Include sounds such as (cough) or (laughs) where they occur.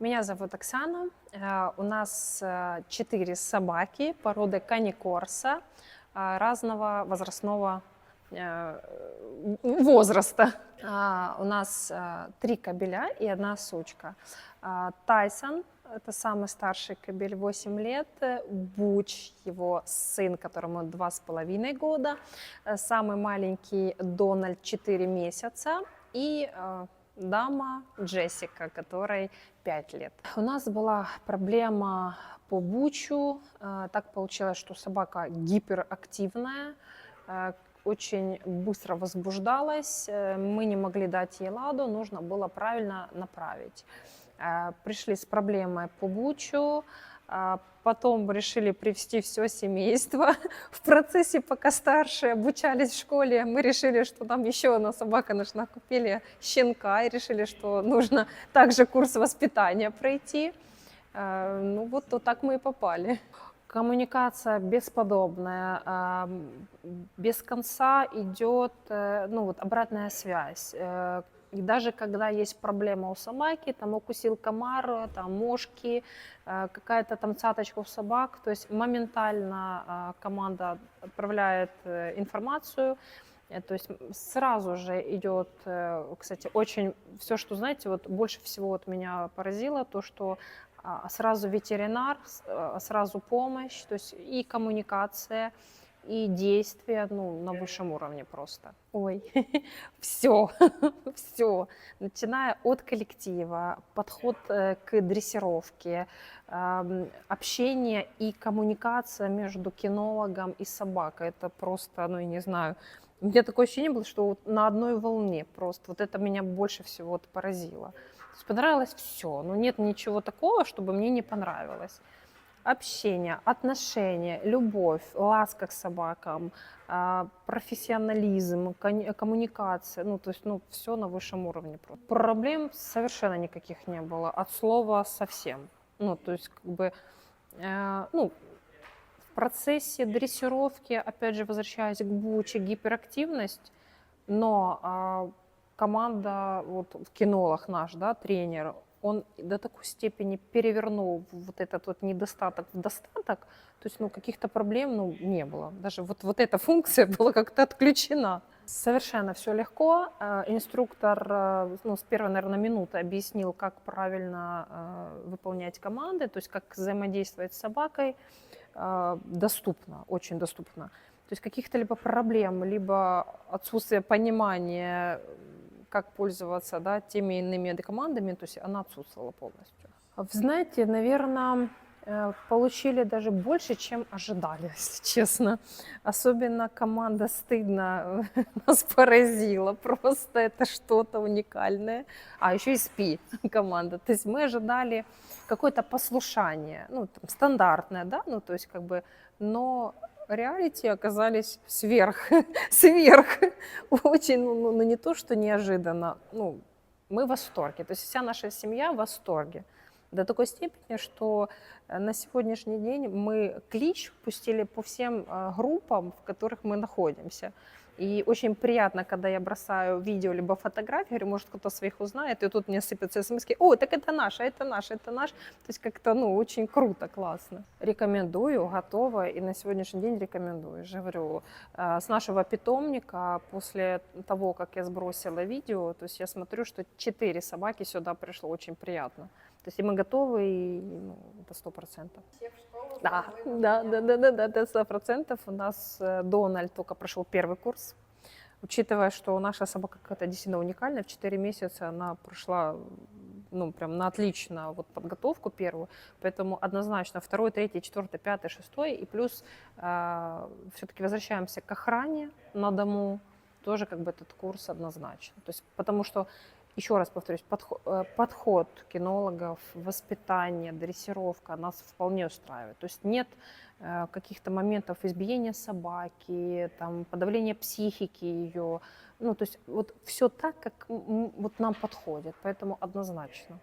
Меня зовут Оксана. Э, У нас э, четыре собаки породы каникорса э, разного возрастного возраста. У нас три кобеля и одна сучка. Тайсон – это самый старший кобель, 8 лет. Буч – его сын, которому два с половиной года. Самый маленький Дональд – 4 месяца. И дама Джессика, которой 5 лет. У нас была проблема по бучу. Э, Так получилось, что собака гиперактивная, э, очень быстро возбуждалась. Э, Мы не могли дать ей ладу, нужно было правильно направить. Пришли с проблемой по бучу, потом решили привести все семейство. (laughs) В процессе, пока старшие обучались в школе, мы решили, что нам еще одна собака нужна. Купили щенка и решили, что нужно также курс воспитания пройти. Э, Ну вот, вот так мы и попали. Коммуникация бесподобная, а, без конца идет э, ну, вот, обратная связь. Э, И даже когда есть проблема у собаки, там укусил комар, там мошки, э, какая-то там цаточка у собак, то есть моментально а, команда отправляет информацию, то есть сразу же идет, э, кстати, очень все, что, знаете, вот больше всего вот меня поразило, то, что а, сразу ветеринар, а, сразу помощь, то есть и коммуникация, и действия, ну, на высшем уровне просто. Ой, (laughs) все, все, (laughs) начиная от коллектива, подход э, к дрессировке, общение и коммуникация между кинологом и собакой. Это просто, ну, я не знаю, у меня такое ощущение было, что вот на одной волне просто. Вот это меня больше всего поразило. То есть понравилось все. Но нет ничего такого, чтобы мне не понравилось. Общение, отношения, любовь, ласка к собакам, а, профессионализм, коммуникация. Ну, то есть, ну, все на высшем уровне. Проблем совершенно никаких не было. От слова совсем. Ну, то есть, как бы, э, ну, процессе дрессировки, опять же, возвращаясь к буче, гиперактивность, но а, команда, вот в кинолог наш, да, тренер, он до такой степени перевернул вот этот вот недостаток в достаток, то есть, ну, каких-то проблем, ну, не было. Даже вот, вот эта функция (laughs) была как-то отключена. Совершенно все легко. Э, Инструктор, э, ну, с первой, наверное, минуты объяснил, как правильно э, выполнять команды, то есть как взаимодействовать с собакой доступно, очень доступно. То есть каких-то либо проблем, либо отсутствие понимания, как пользоваться да, теми иными командами, то есть она отсутствовала полностью. Знаете, наверное, получили даже больше, чем ожидали, (laughs) если честно. Особенно команда «Стыдно» (laughs) нас поразила. Просто это что-то уникальное. А еще и «СПИ» (laughs) команда. То есть мы ожидали какое-то послушание, ну, там, стандартное, да, ну, то есть как бы, но реалити оказались сверх, сверх, очень, ну, ну, ну, не то, что неожиданно, ну, мы в восторге, то есть вся наша семья в восторге. До такой степени, что э, на сегодняшний день мы клич пустили по всем э, группам, в которых мы находимся. И очень приятно, когда я бросаю видео либо фотографии, говорю, может, кто-то своих узнает, и тут мне сыпятся смс о, так это наш, а это наш, это наш. То есть как-то, ну, очень круто, классно. Рекомендую, готова, и на сегодняшний день рекомендую. Я говорю, э, с нашего питомника, после того, как я сбросила видео, то есть я смотрю, что четыре собаки сюда пришло, очень приятно. То есть и мы готовы, и ну, это сто процентов. Да, да, да, да, да, да, это сто процентов. У нас э, Дональд только прошел первый курс. Учитывая, что наша собака какая-то действительно уникальная, в 4 месяца она прошла ну, прям на отлично вот подготовку первую, поэтому однозначно второй, третий, четвертый, пятый, шестой, и плюс все-таки возвращаемся к охране на дому, тоже как бы этот курс однозначно. То есть, потому что, еще раз повторюсь, подход, подход кинологов, воспитание, дрессировка нас вполне устраивает. То есть нет э, каких-то моментов избиения собаки, там, подавления психики ее. Ну, то есть вот все так, как вот нам подходит, поэтому однозначно.